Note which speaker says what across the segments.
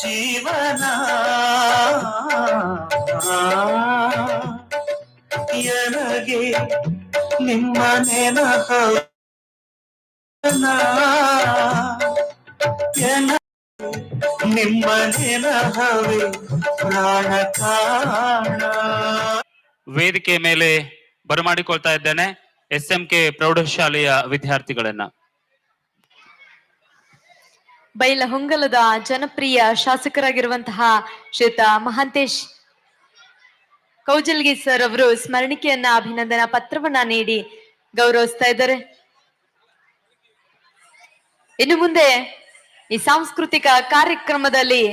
Speaker 1: ಜೀವನ. ಎನಗೆ ನಿಮ್ಮ ನೆನಹವೇ ಎನ ನಿಮ್ಮ ನೆನಹವೇ ಪ್ರಾಣ
Speaker 2: ವೇದಿಕೆ ಮೇಲೆ ಬರಮಾಡಿಕೊಳ್ತಾ ಇದ್ದೇನೆ ಎಸ್ ಎಂ ಕೆ ಪ್ರೌಢಶಾಲೆಯ ವಿದ್ಯಾರ್ಥಿಗಳನ್ನ.
Speaker 3: ಬೈಲಹೊಂಗಲದ ಜನಪ್ರಿಯ ಶಾಸಕರಾಗಿರುವಂತಹ ಶ್ರೀಯುತ ಮಹಾಂತೇಶ್ ಕೌಜಲ್ಗಿ ಸರ್ ಅವರು ಸ್ಮರಣಿಕೆಯನ್ನ ಅಭಿನಂದನಾ ಪತ್ರವನ್ನ ನೀಡಿ ಗೌರವಿಸ್ತಾ ಇದ್ದಾರೆ. ಇನ್ನು ಮುಂದೆ ಈ ಸಾಂಸ್ಕೃತಿಕ ಕಾರ್ಯಕ್ರಮದಲ್ಲಿ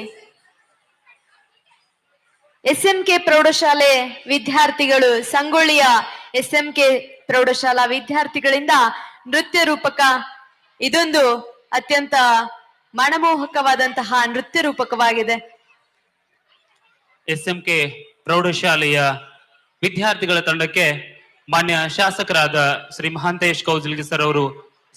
Speaker 3: ಎಸ್ ಎಂ ಕೆ ಪ್ರೌಢಶಾಲೆ ವಿದ್ಯಾರ್ಥಿಗಳು ಸಂಗೊಳ್ಳಿಯ ಎಸ್ ಎಂ ಕೆ ಪ್ರೌಢಶಾಲಾ ವಿದ್ಯಾರ್ಥಿಗಳಿಂದ ನೃತ್ಯ ರೂಪಕ ಇದೊಂದು ಅತ್ಯಂತ ಮನಮೋಹಕವಾದಂತಹ ನೃತ್ಯ ರೂಪಕವಾಗಿದೆ.
Speaker 2: ಎಸ್ ಎಂ ಕೆ ಪ್ರೌಢಶಾಲೆಯ ವಿದ್ಯಾರ್ಥಿಗಳ ತಂಡಕ್ಕೆ ಮಾನ್ಯ ಶಾಸಕರಾದ ಶ್ರೀ ಮಹಾಂತೇಶ್ ಕೌಜಲ್ಗಿ ಸರ್ ಅವರು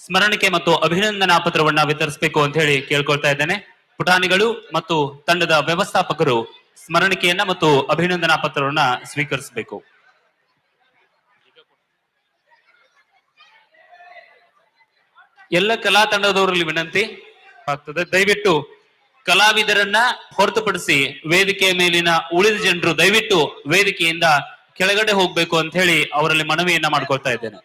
Speaker 2: ಸ್ಮರಣಿಕೆ ಮತ್ತು ಅಭಿನಂದನಾ ಪತ್ರವನ್ನ ವಿತರಿಸಬೇಕು ಅಂತ ಹೇಳಿ ಕೇಳ್ಕೊಳ್ತಾ ಇದ್ದೇನೆ. ಪುಟಾಣಿಗಳು ಮತ್ತು ತಂಡದ ವ್ಯವಸ್ಥಾಪಕರು ಸ್ಮರಣಿಕೆಯನ್ನ ಮತ್ತು ಅಭಿನಂದನಾ ಪತ್ರವನ್ನ ಸ್ವೀಕರಿಸಬೇಕು. ಎಲ್ಲ ಕಲಾ ತಂಡದವರಲ್ಲಿ ವಿನಂತಿ ಆಗ್ತದೆ. ದಯವಿಟ್ಟು ಕಲಾವಿದರನ್ನ ಹೊರತುಪಡಿಸಿ ವೇದಿಕೆಯ ಮೇಲಿನ ಉಳಿದ ಜನರು ದಯವಿಟ್ಟು ವೇದಿಕೆಯಿಂದ ಕೆಳಗಡೆ ಹೋಗ್ಬೇಕು ಅಂತ ಹೇಳಿ ಅವರಲ್ಲಿ ಮನವಿಯನ್ನ ಮಾಡ್ಕೊಳ್ತಾ ಇದ್ದೇನೆ.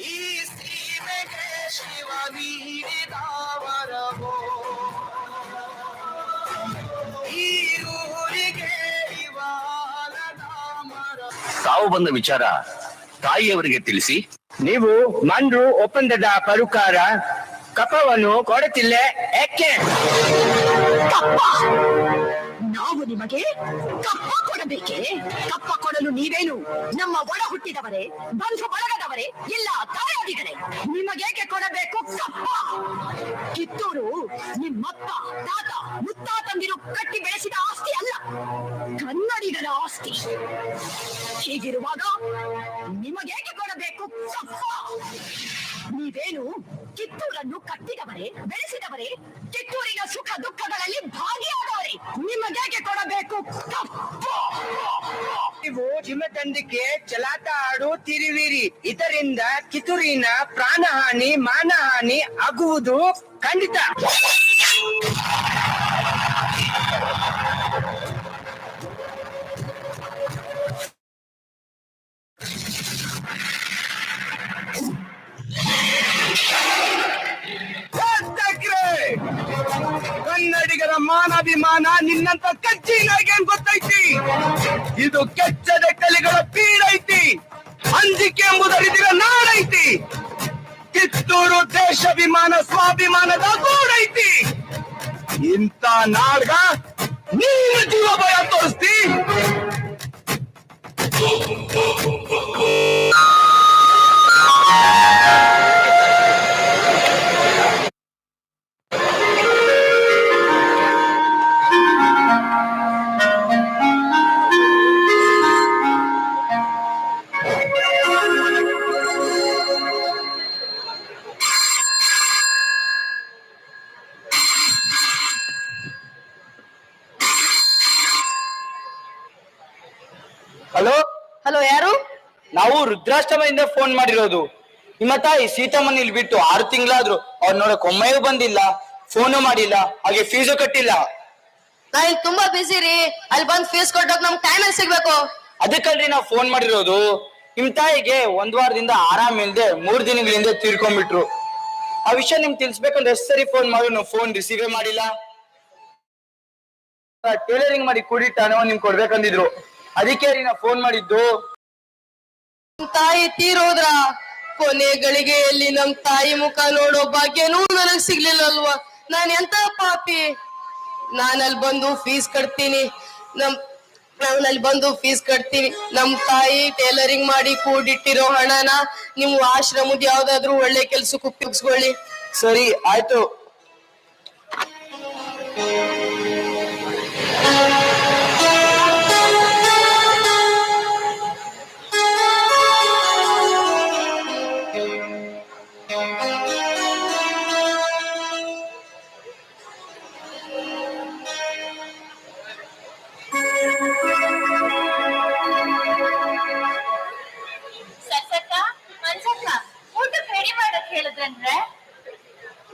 Speaker 1: ಈ ಶಿವ
Speaker 4: ಸಾವು ಬಂದ ವಿಚಾರ ತಾಯಿಯವರಿಗೆ ತಿಳಿಸಿ.
Speaker 5: ನೀವು ಮಂಡ್ರು ಒಪ್ಪಂದದ ಪರುಕಾರ ಕಪವನ್ನು ಕೊಡುತ್ತಿಲ್ಲ? ಯಾಕೆ
Speaker 6: ನಾವು ನಿಮಗೆ ಕಪ್ಪ ಕೊಡಬೇಕೆ? ಕಪ್ಪ ಕೊಡಲು ನೀವೇನು ನಮ್ಮ ಒಳ ಹುಟ್ಟಿದವರೇ ಬಂಧು ಬಳಗದವರೇ ಇಲ್ಲ ತಾಯಾದಿಗಳೇ ನಿಮಗೇಕೆ ಕೊಡಬೇಕು ಕಪ್ಪ? ಕಿತ್ತೂರು ನಿಮ್ಮಪ್ಪ ತಾತ ಮುತ್ತಾತಂದಿರು ಕಟ್ಟಿ ಬೆಳೆಸಿದ ಆಸ್ತಿ ಅಲ್ಲ. ಕನ್ನಡಿಗರ ಆಸ್ತಿ. ಹೀಗಿರುವಾಗ ನಿಮಗೇಕೆ ಕೊಡಬೇಕು? ನೀವೇನು ಕಿತ್ತೂರನ್ನು ಕಟ್ಟಿದವರೇ, ಬೆಳೆಸಿದವರೇ, ಕಿತ್ತೂರಿನ ಸುಖ ದುಃಖಗಳಲ್ಲಿ ಭಾಗಿಯಾದವರೇ ನಿಮಗೇಕೆ ಕೊಡಬೇಕು?
Speaker 5: ನೀವು ಚಿಮ್ಮತಂದಿಕೆ ಚಲಾಟ ಆಡುತ್ತಿರುವಿರಿ ಇದರಿಂದ ಕಿತ್ತೂರಿನ ಪ್ರಾಣಹಾನಿ, ಮಾನಹಾನಿ ಆಗುವುದು ಖಂಡಿತ.
Speaker 1: ಕನ್ನಡಿಗರ ಮಾನಾಭಿಮಾನ ನಿನ್ನಂತ ಕಚ್ಚಿನಾಗೆ ಗೊತ್ತೈತಿ? ಇದು ಕೆಚ್ಚದ ಕಲಿಗಳ ಪೀಡೈತಿ. ಅಂಜಿಕೆ ಎಂಬುದರಿದಿರ ನಾಡೈತಿ. ಕಿತ್ತೂರು ದೇಶಾಭಿಮಾನ, ಸ್ವಾಭಿಮಾನದ ಗೂಡೈತಿ. ಇಂಥ ನಾಡ್ಗ ನೀನು ಜೀವ ಭಯ ತೋರಿಸ್ತಿ.
Speaker 3: Thank you.
Speaker 5: ನಾವು ರುದ್ರಾಷ್ಟಮದಿಂದ ಫೋನ್ ಮಾಡಿರೋದು. ನಿಮ್ಮ ತಾಯಿ ಸೀತಮ್ಮನ ಇಲ್ಲಿ ಬಿಟ್ಟು ಆರು ತಿಂಗಳಾದ್ರು ಅವ್ರು ನೋಡಕ್ ಒಮ್ಮೆಯೂ ಬಂದಿಲ್ಲ ಫೋನು ಮಾಡಿಲ್ಲ ಹಾಗೆ ಫೀಸು ಕಟ್ಟಿಲ್ಲ.
Speaker 6: ತಾಯಿ ಇಲ್ಲಿ ತುಂಬಾ ಬಿಸಿ ರೀ. ಅಲ್ಲಿ ಬಂದ್ ಫೀಸ್ ಕೊಟ್ಟೋಕ್ ನಮ್ ಟೈಮ್ ಸಿಗ್ಬೇಕು?
Speaker 5: ಅದಕ್ಕಲ್ರಿ ನಾವು ಫೋನ್ ಮಾಡಿರೋದು. ನಿಮ್ ತಾಯಿಗೆ ಒಂದ್ ವಾರದಿಂದ ಆರಾಮ್ ಇಲ್ದೆ ಮೂರ್ ದಿನಗಳಿಂದ ತೀರ್ಕೊಂಡ್ಬಿಟ್ರು. ಆ ವಿಷಯ ನಿಮ್ಗೆ ತಿಳಿಸ್ಬೇಕಂದ್ರೆ ಎಷ್ಟ್ ಸರಿ ಫೋನ್ ಮಾಡಿ ನಾವು ಫೋನ್ ರಿಸೀವೇ ಮಾಡಿಲ್ಲ. ಟೇಲರಿಂಗ್ ಮಾಡಿ ಕೂಡಿಟ್ಟ ಹಣವ ನಿಮ್ಗೆ ಕೊಡ್ಬೇಕಂದಿದ್ರು. ಅದಕ್ಕೆ ರೀ ನಾ ಫೋನ್ ಮಾಡಿದ್ದು.
Speaker 6: ತಾಯಿ ತೀರೋದ್ರ? ಕೊನೆ ಗಳಿಗೆಯಲ್ಲಿ ನಮ್ ತಾಯಿ ಮುಖ ನೋಡೋ ಭಾಗ್ಯನೂ ನನಗ್ ಸಿಗ್ಲಿಲ್ಲಲ್ವಾ? ನಾನ್ ಎಂತ ಪಾಪಿ? ನಾನ್ ಅಲ್ಲಿ ಬಂದು ಫೀಸ್ ಕಟ್ತೀನಿ. ನಮ್ ನಾನಲ್ಲಿ ಬಂದು ಫೀಸ್ ಕಟ್ತೀನಿ. ನಮ್ ತಾಯಿ ಟೇಲರಿಂಗ್ ಮಾಡಿ ಕೂಡಿಟ್ಟಿರೋ ಹಣನ ನೀವು ಆಶ್ರಮದ ಯಾವ್ದಾದ್ರು ಒಳ್ಳೆ ಕೆಲ್ಸಕ್ಕೆ ಉಪಯೋಗಿಸ್ಕೊಳ್ಳಿ.
Speaker 5: ಸರಿ, ಆಯ್ತು.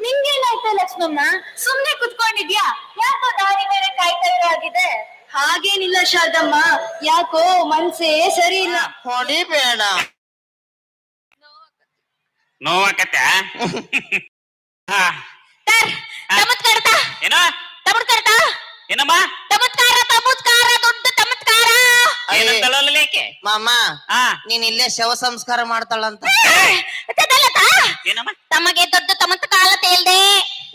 Speaker 7: ನಿಂಗೇನಾಯ್ತು ಲಕ್ಷ್ಮಮ್ಮ? ಸುಮ್ನೆ ಕುತ್ಕೊಂಡಿದ್ಯಾ? ಯಾಕೋ ದಾರಿ ಬೇರೆ ಕಾಯ್ತಾ ಆಗಿದೆ ಹಾಗೇನಿಲ್ಲ ಶಾರದಮ್ಮ. ಯಾಕೋ ಮನ್ಸೇ ಸರಿ ಇಲ್ಲ
Speaker 6: ಹೊಡಿಬೇಡ
Speaker 8: ನೋವಾಕತ್ತ ಏನ?
Speaker 7: ಚಮತ್ಕಾರತ
Speaker 8: ಏನಮ್ಮ?
Speaker 7: ತಮತ್ಕಾರ ಚಮತ್ಕಾರ
Speaker 8: ಏನಂತಳಲೇಕೆ
Speaker 6: ಮಾಮ
Speaker 8: ಹಾ
Speaker 6: ನೀನ್ ಇಲ್ಲೇ ಶವ ಸಂಸ್ಕಾರ ಮಾಡ್ತಾಳಂತ.
Speaker 8: ಏನಮ್ಮ?
Speaker 7: ತಮಗೆ ದೊಡ್ಡ ಚಮತ್ಕಾರ ತೇಲ್ದೆ.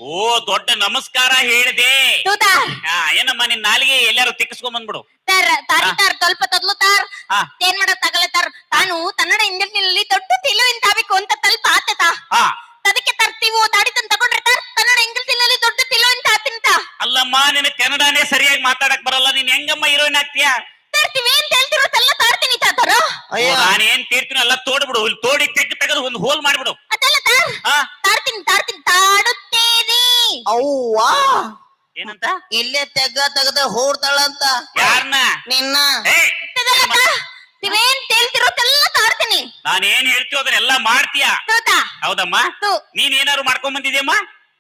Speaker 8: ಓ ದೊಡ್ಡ ನಮಸ್ಕಾರ ಹೇಳಿದೆ.
Speaker 7: ತೂತ
Speaker 8: ಆ, ಏನಮ್ಮ ನಿನ್ ನಾಲಿಗೆ ಎಲ್ಲಾರು ತಿಕ್ಕಿಸ್ಕೊಂಡ್ ಬಂದ್ಬಿಡು.
Speaker 7: ತಾರ್ ತಲ್ಪ ಸ್ವಲ್ಪ ತದ್ಲು ತಾರ್.
Speaker 8: ಹಾ.
Speaker 7: ಏನ್ ತಗಲ ತಗಲತಾರ್ ತಾನು ಕನ್ನಡ ಇಂಜಿನಲ್ಲಿ ದೊಡ್ಡ ತಿಲುವಿನ ತಾಬೇಕು ಅಂತ ತಲ್ಪ ತಾ.
Speaker 8: ಹಾ
Speaker 7: ಅದಕ್ಕೆ ತರ್ತೀವೋ ದಾಡಿ ತಗೊಂಡ್ರೆ ತಗೊಂಡಿರ್ತಾರ ಕನ್ನಡ ಇಂಗ್ಲಿಷ್ನಲ್ಲಿ ದೊಡ್ಡ ತಿಲುವಿನ ತಾತಿಂತ
Speaker 8: ಅಲ್ಲಮ್ಮ ನಿನ್ ಕನ್ನಡನೇ ಸರಿಯಾಗಿ ಮಾತಾಡಕ್ ಬರಲ್ಲ. ನೀನ್ ಹೆಂಗಮ್ಮ ಹೀರೋಯಿನ್ ಆಗ್ತೀಯಾ?
Speaker 7: ತರ್ತೀವಿ ಅಂತ ಹೇಳ್ತಿರೋದೆಲ್ಲ ತಾರ್ತೀನಿ ತಾತಾರ
Speaker 6: ಅಯ್ಯೋ
Speaker 8: ನಾನು ಏನ್ ತೀರ್ತೀನಿ ಎಲ್ಲ ತೋಡ್ಬಿಡು. ಇಲ್ಲಿ ತೋಡಿ ತೆಗ್ದು ತೆಗೆದು ಒಂದು ಹೋಲ್ ಮಾಡ್ಬಿಡು.
Speaker 7: ಅದಲ್ಲ ತಾರ್
Speaker 8: ಹಾ?
Speaker 7: ತಾರ್ತೀನಿ ತಾರ್ತೀನಿ ತಾಡುತ್ತೇನೆ.
Speaker 6: ಅವ್ವಾ?
Speaker 8: ಏನಂತ?
Speaker 6: ಇಲ್ಲೇ ತೆಗ್ಗ ತೆಗ್ದ ಹೋಡ್ತಾಳಂತ
Speaker 8: ಯಾರನ್ನ
Speaker 6: ನಿನ್ನ.
Speaker 8: ಏ
Speaker 7: ಅದಲ್ಲ ತಾ ನೀವೇನ್ ಹೇಳ್ತಿರೋದೆಲ್ಲ ತಾರ್ತೀನಿ.
Speaker 8: ನಾನು ಏನ್ ಹೇಳ್ತೀವೋ ಅದನ್ನೆಲ್ಲ ಮಾಡ್ತೀಯ?
Speaker 7: ತೂತ.
Speaker 8: ಹೌದಮ್ಮ.
Speaker 7: ತು.
Speaker 8: ನೀನ್ ಏನಾರು ಮಾಡ್ಕೊಂಡ್ ಬಂದಿದ್ಯಮ್ಮ?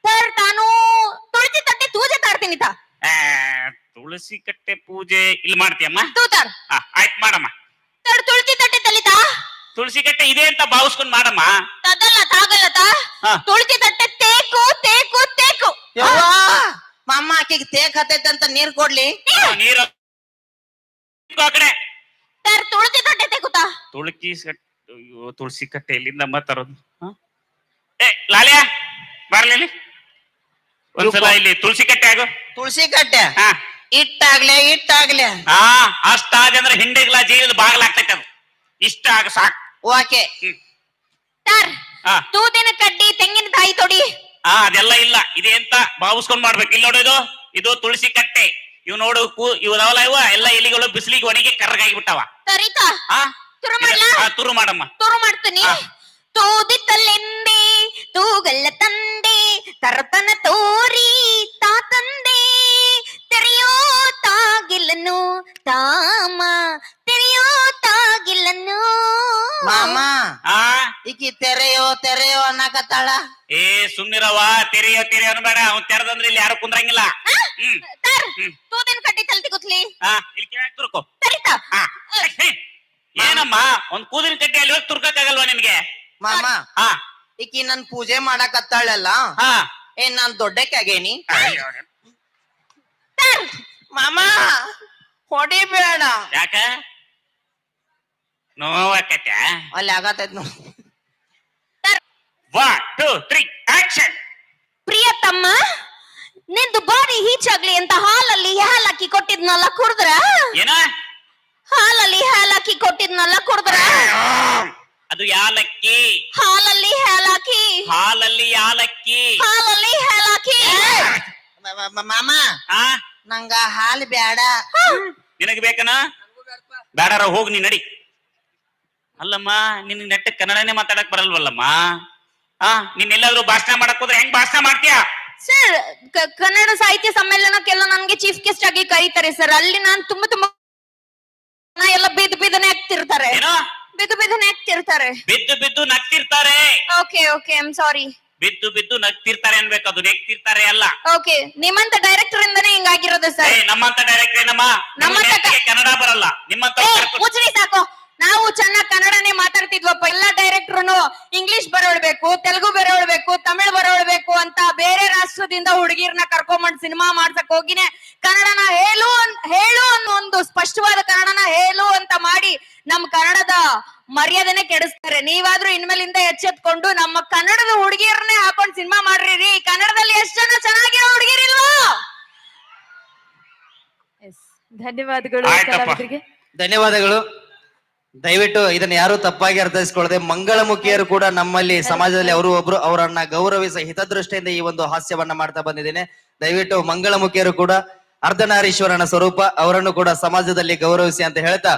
Speaker 7: ಸರ್ ತಾನು ತುಳಸಿ ತಟ್ಟೆ ತೂಜೆ ತಾರ್ತೀನಿ ತಾ.
Speaker 8: ಆ, ತುಳಸಿ ಕಟ್ಟೆ ಪೂಜೆ ಇಲ್ಲಿ ಮಾಡ್ತೀಯಮ್ಮ?
Speaker 7: ತೂತಾರ್
Speaker 8: ಆ, ಆಯ್ತ್ ಮಾಡಮ್ಮ.
Speaker 7: ತುಳಸಿ ತಟ್ಟೆ ತಲಿತಾ?
Speaker 8: ತುಳಸಿ ಕಟ್ಟೆ ಇದೆ ಅಂತ ಭಾವಿಸ್ಕೊಂಡ್ ಮಾಡಮ್ಮ.
Speaker 7: ತದಲ್ಲ ತಾಗಲ್ಲ ತಾ
Speaker 8: ಹಾ.
Speaker 7: ತುಳಸಿ ತಟ್ಟೆ ತೇಕು ತೇಕು ತೇಕು.
Speaker 6: ಯವ್ವಾ? ಮಾಮ ಆಕಿಗೆ ತೇಕ್ ಹತ್ತೈತೆ ಅಂತ ನೀರ್ ಕೊಡ್ಲಿ.
Speaker 8: ಆ, ನೀರು. ಇಟ್ಕೋ ಆ ಕಡೆ.
Speaker 7: ಸರ್ ತುಳಸಿ ತಟ್ಟೆ ತೇಕುತಾ
Speaker 8: ತುಳಸಿ ಕಟ್ಟೆ ಅಯ್ಯೋ ತುಳಸಿ ಕಟ್ಟೆ ಎಲ್ಲಿಂದಮ್ಮ ತರೋದು? ಹ? ಏ ಲಾಲಿಯಾ ಬರ್ಲಿ ಇಲ್ಲಿ. ಒಂದ್ಸಲ ಇಲ್ಲಿ ತುಳಸಿ ಕಟ್ಟೆ ಆಗು.
Speaker 6: ತುಳಸಿ ಕಟ್ಟೆ?
Speaker 8: ಹಾ.
Speaker 6: ಇಟ್ಟಾಗ್ಲೆ ಇಟ್ಟಾಗ್ಲೆ.
Speaker 8: ಹಾ ಅಷ್ಟಾದ ಅಂದ್ರೆ ಹಿಂಡೆಗ್ಲ ಜೀವದ ಬಾಗ್ಲಾಗ್ತೈತೆ ಅದು. ಇಷ್ಟ ಆಗ ಸಾಕ್.
Speaker 6: ಓಕೆ.
Speaker 7: ಸರ್
Speaker 8: ಹಾ
Speaker 7: ತೂತಿನ ಕಡ್ಡಿ ತೆಂಗಿನಕಾಯಿ ತೊಡಿ.
Speaker 8: ಆ ಅದೆಲ್ಲ ಇಲ್ಲ. ಇದೆ ಅಂತ ಭಾವಿಸ್ಕೊಂಡ್ ಮಾಡ್ಬೇಕು. ಇಲ್ಲಿ ನೋಡು ಇದು. ಇದು ತುಳಸಿ ಕಟ್ಟೆ. ಇವ್ ನೋಡು ಕೂ ಇವ್ ಅದಾವಲ್ಲ ಇವ? ಎಲ್ಲ ಎಲಿಗಳು ಬಿಸಿಲಿಗೆ ಒಣಗಿ ಕರ್ರಗಾಗಿಬಿಟ್ಟವ
Speaker 7: ಸರಿತಾ?
Speaker 8: ಹಾ
Speaker 7: ತುರು ಮಾಡ್ಲಾ?
Speaker 8: ಆ, ತುರು ಮಾಡಮ್ಮ.
Speaker 7: ತುರು ಮಾಡ್ತೀನಿ.
Speaker 8: ತೂದಿ
Speaker 7: ತೂದಿತ್ತಲೆಂದೆ ತೂಗಲ್ಲ ತಂದೆ ತರತನ ತೋರಿ ತಾ ತಾಮ ತೆರೆಯೋ ತಾಗಿಲ್ಲನು
Speaker 6: ಮಾಮ
Speaker 8: ಆ?
Speaker 6: ಈಕಿ ತೆರೆಯೋ ತೆರೆಯೋ ಅನ್ನಕತ್ತಾಳ?
Speaker 8: ಏ ಸುಮ್ನಿರವ ತೆರೆಯೋ ತೆರೆಯೋ ಅನ್ಬೇಡ ಅವ್ನ್ ತೆರೆದಂದ್ರೆ ಇಲ್ಲಿ ಯಾರು ಕುಂದ್ರಂಗಿಲ್ಲ. ಹ್ಮ್.
Speaker 7: ಸರ್
Speaker 8: ಹ್ಮ್.
Speaker 7: ತೂದಿನ ಕಡ್ಡಿ ತಲ್ತಿ ಗುತ್ಲಿ
Speaker 8: ಹಾ ಇಲ್ಲಿ ಕಿವ್ಯಾಗ್ ತುರ್ಕೋ. ಹಾ ಹೇ. ಏನಮ್ಮ ಒಂದ್ ಕೂದಿನ ಕಟ್ಟಿ ಅಲ್ಲಿ ಹೋಗಿ ತುರ್ಕಕ್ಕಾಗಲ್ವಾ ನಿನ್ಗೆ
Speaker 6: ಮಾಮ
Speaker 8: ಹಾ
Speaker 6: ಈಕಿ ನನ್ ಪೂಜೆ ಮಾಡಕತ್ತಾಳಲ್ಲ?
Speaker 8: ಹಾ
Speaker 6: ಏನ್ ನಾನ್ ದೊಡ್ಡಕ್ಕಾಗೇನಿ?
Speaker 8: ಆಗೇನಿ
Speaker 7: ಸರ್
Speaker 6: ಮಾಮ ಹೊಡಿಬೇಡ.
Speaker 8: ಯಾಕ? ನೋವಾಕತ್ಯ
Speaker 6: ಅಲ್ಲಿ ಆಗತೈತ್ no
Speaker 8: one two three action
Speaker 7: ಪ್ರಿಯತಮ್ಮ ನಿಂದು ಬಾಡಿ ಹೀಚಾಗ್ಲಿ ಅಂತ ಹಾಲಲ್ಲಿ ಹಾಲಾಕಿ ಕೊಟ್ಟಿದ್ನಲ್ಲ ಕುಡ್ದ್ರ?
Speaker 8: ಏನ?
Speaker 7: ಹಾಲಲ್ಲಿ ಹಾಲಾಕಿ ಕೊಟ್ಟಿದ್ನಲ್ಲ ಕುಡ್ದ್ರ?
Speaker 8: ಅದು ಯಾಲಕ್ಕಿ.
Speaker 7: ಹಾಲಲ್ಲಿ ಹಾಲಾಕಿ
Speaker 8: ಹಾಲಲ್ಲಿ ಯಾಲಕ್ಕಿ.
Speaker 7: ಹಾಲಲ್ಲಿ ಹಾಲಾಕಿ
Speaker 6: ಮಾಮ.
Speaker 8: ಆ?
Speaker 6: ನಂಗ ಹಾಲು ಬ್ಯಾಡ.
Speaker 8: ನಿನಗೆ ಬೇಕನ? ಬೇಡಾರ ಹೋಗ್ ನೀ ನಡಿ. ಅಲ್ಲಮ್ಮ ನಿನ್ ನೆಟ್ಟ ಕನ್ನಡನೇ ಮಾತಾಡಕ್ ಬರಲ್ವಲ್ಲಮ್ಮ? ಆ ನೀನ್ ಎಲ್ಲಾದ್ರೂ ಭಾಷಣ ಮಾಡಕ್ ಹೋದ್ರೆ ಹೆಂಗ್ ಭಾಷಣ ಮಾಡ್ತೀಯ?
Speaker 7: ಸರ್ ಕನ್ನಡ ಸಾಹಿತ್ಯ ಸಮ್ಮೇಳನಕ್ಕೆಲ್ಲ ನನ್ಗೆ ಚೀಫ್ ಗೆಸ್ಟ್ ಆಗಿ ಕರೀತಾರೆ ಸರ್. ಅಲ್ಲಿ ನಾನ್ ತುಂಬಾ ತುಂಬಾ ಎಲ್ಲ ಬಿದ್ದು ಬಿದ್ದನೆ ಆಗ್ತಿರ್ತಾರೆ.
Speaker 8: ಏನೋ?
Speaker 7: ಬಿದ್ದು ಬಿದ್ದನೆ ಆಗ್ತಿರ್ತಾರೆ.
Speaker 8: ಬಿದ್ದು ಬಿದ್ದು ನಗ್ತಿರ್ತಾರೆ.
Speaker 7: ಓಕೆ ಓಕೆ ಐಮ್ ಸಾರಿ
Speaker 8: ಬಿದ್ದು ಬಿದ್ದು ನಗ್ತಿರ್ತಾರೆ ಅನ್ಬೇಕು. ಅದು ನೆಗ್ತಿರ್ತಾರೆ ಅಲ್ಲ.
Speaker 7: ಓಕೆ ನಿಮ್ಮಂತ ಡೈರೆಕ್ಟರ್ ಇಂದನೇ ಹಿಂಗಾಗಿರೋದು
Speaker 8: ಏ
Speaker 7: ಸರ್
Speaker 8: ನಮ್ಮಂತ ಡೈರೆಕ್ಟರ್ ಏನಮ್ಮ?
Speaker 7: ನಮ್ಮಂತ ಕ-
Speaker 8: ಕನ್ನಡ ಬರಲ್ಲ. ನಿಮ್ಮಂತ
Speaker 7: ಸಾಕು. ನಾವು ಚೆನ್ನಾಗ್ ಕನ್ನಡನೇ ಮಾತಾಡ್ತಿದ್ವಪ್ಪ. ಎಲ್ಲಾ ಡೈರೆಕ್ಟ್ರುನು ಇಂಗ್ಲಿಷ್ ಬರೋಳ್ಬೇಕು ತೆಲುಗು ಬರೋಳ್ಬೇಕು ತಮಿಳ್ ಬರೋಳ್ಬೇಕು ಅಂತ ಬೇರೆ ರಾಷ್ಟ್ರದಿಂದ ಹುಡುಗಿರ್ನ ಕರ್ಕೊಂಬಂದ್ ಸಿನಿಮಾ ಮಾಡ್ಸಕ್ ಹೋಗಿನೇ ಕನ್ನಡನ ಹೇಳು ಅನ್ ಹೇಳು ಅನ್ನೋ ಒಂದು ಸ್ಪಷ್ಟವಾದ ಕನ್ನಡನ ಹೇಳು ಅಂತ ಮಾಡಿ ನಮ್ ಕನ್ನಡದ ಮರ್ಯಾದೆನೆ ಕೆಡಿಸ್ತಾರೆ. ನೀವಾದ್ರೂ ಇನ್ಮೇಲಿಂದ ಎಚ್ಚೆತ್ಕೊಂಡು ನಮ್ಮ ಕನ್ನಡದ ಹುಡುಗಿಯರನ್ನೇ ಹಾಕೊಂಡ್ ಸಿನಿಮಾ ಮಾಡ್ರಿ. ರೀ ಕನ್ನಡದಲ್ಲಿ ಎಷ್ಟ್ ಜನ ಚೆನ್ನಾಗಿರೋ ಹುಡುಗಿರಿಲ್ವೋ? ಧನ್ಯವಾದಗಳು. ಕಲಾವಿದರಿಗೆ.
Speaker 5: ಧನ್ಯವಾದಗಳು.
Speaker 9: ದಯವಿಟ್ಟು ಇದನ್ನ ಯಾರು ತಪ್ಪಾಗಿ ಅರ್ಥೈಸ್ಕೊಳ್ಳದೆ ಮಂಗಳಮುಖಿಯರು ಕೂಡ ನಮ್ಮಲ್ಲಿ ಸಮಾಜದಲ್ಲಿ ಅವರು ಒಬ್ರು. ಅವರನ್ನ ಗೌರವಿಸ ಹಿತದೃಷ್ಟಿಯಿಂದ ಈ ಒಂದು ಹಾಸ್ಯವನ್ನ ಮಾಡ್ತಾ ಬಂದಿದ್ದೇನೆ. ದಯವಿಟ್ಟು ಮಂಗಳಮುಖಿಯರು ಕೂಡ ಅರ್ಧನಾರೀಶ್ವರನ ಸ್ವರೂಪ ಅವರನ್ನು ಕೂಡ ಸಮಾಜದಲ್ಲಿ ಗೌರವಿಸಿ ಅಂತ ಹೇಳ್ತಾ